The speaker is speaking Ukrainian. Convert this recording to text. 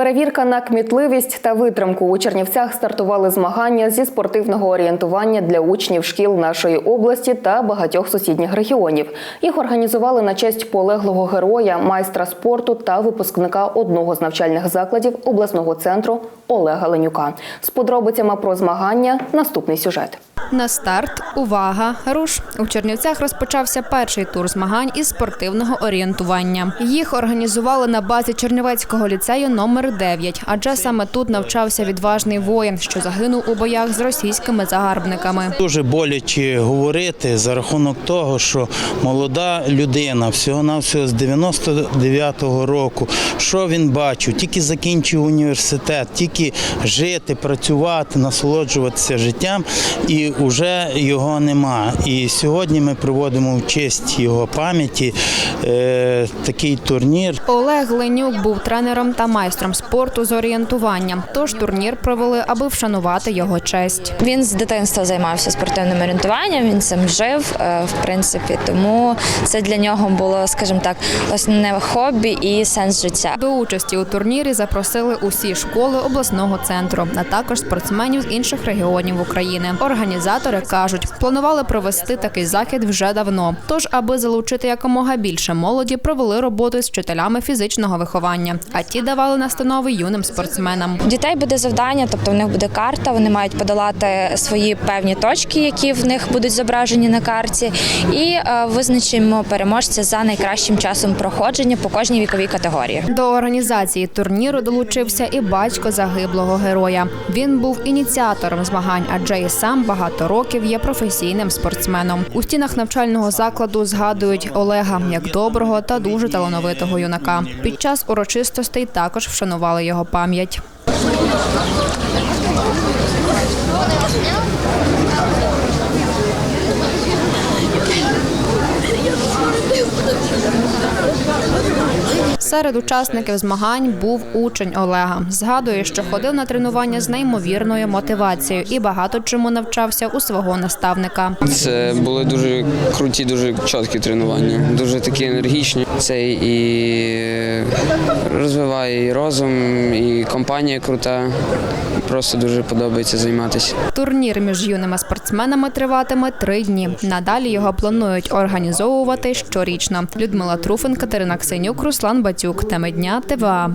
Перевірка на кмітливість та витримку у Чернівцях стартували змагання зі спортивного орієнтування для учнів шкіл нашої області та багатьох сусідніх регіонів. Їх організували на честь полеглого героя, майстра спорту та випускника одного з навчальних закладів обласного центру Олега Ленюка. З подробицями про змагання наступний сюжет. На старт увага! Руш у Чернівцях розпочався перший тур змагань із спортивного орієнтування. Їх організували на базі Чернівецького ліцею номер 9, адже саме тут навчався відважний воїн, що загинув у боях з російськими загарбниками. Дуже боляче говорити за рахунок того, що молода людина всього навсього з 99-го року, що він бачив, тільки закінчив університет, тільки жити, працювати, насолоджуватися життям, і вже його нема. І сьогодні ми проводимо в честь його пам'яті е, такий турнір. Олег Ленюк був тренером та майстром спорту з орієнтування. Тож турнір провели, аби вшанувати його честь. Він з дитинства займався спортивним орієнтуванням, він цим жив, е, в принципі, тому це для нього було, скажімо так, основне хобі і сенс життя. До участі у турнірі запросили усі школи обласного центру, а також спортсменів з інших регіонів України. Організатори кажуть, планували провести такий захід вже давно. Тож, аби залучити якомога більше молоді, провели роботу з вчителями фізичного виховання, а ті давали настанови юним спортсменам. У дітей буде завдання, тобто в них буде карта, вони мають подолати свої певні точки, які в них будуть зображені на карті, і е, визначимо переможця за найкращим часом проходження по кожній віковій категорії. До організації турніру долучився і батько загиблого героя. Він був ініціатором змагань, адже і сам багато років є професійним спортсменом. У стінах навчального закладу згадують Олега як доброго та дуже талановитого юнака. Під час урочистостей також вшанували його пам'ять. Серед учасників змагань був учень Олега. Згадує, що ходив на тренування з неймовірною мотивацією і багато чому навчався у свого наставника. Це були дуже круті, дуже чіткі тренування, дуже такі енергічні. Це і розвиває і розум, і компанія крута. Просто дуже подобається займатися. Турнір між юними спортсменами триватиме три дні. Надалі його планують організовувати щорічно. Людмила Труфин, Катерина Ксенюк, Руслан Батюк. Теми дня ТВА.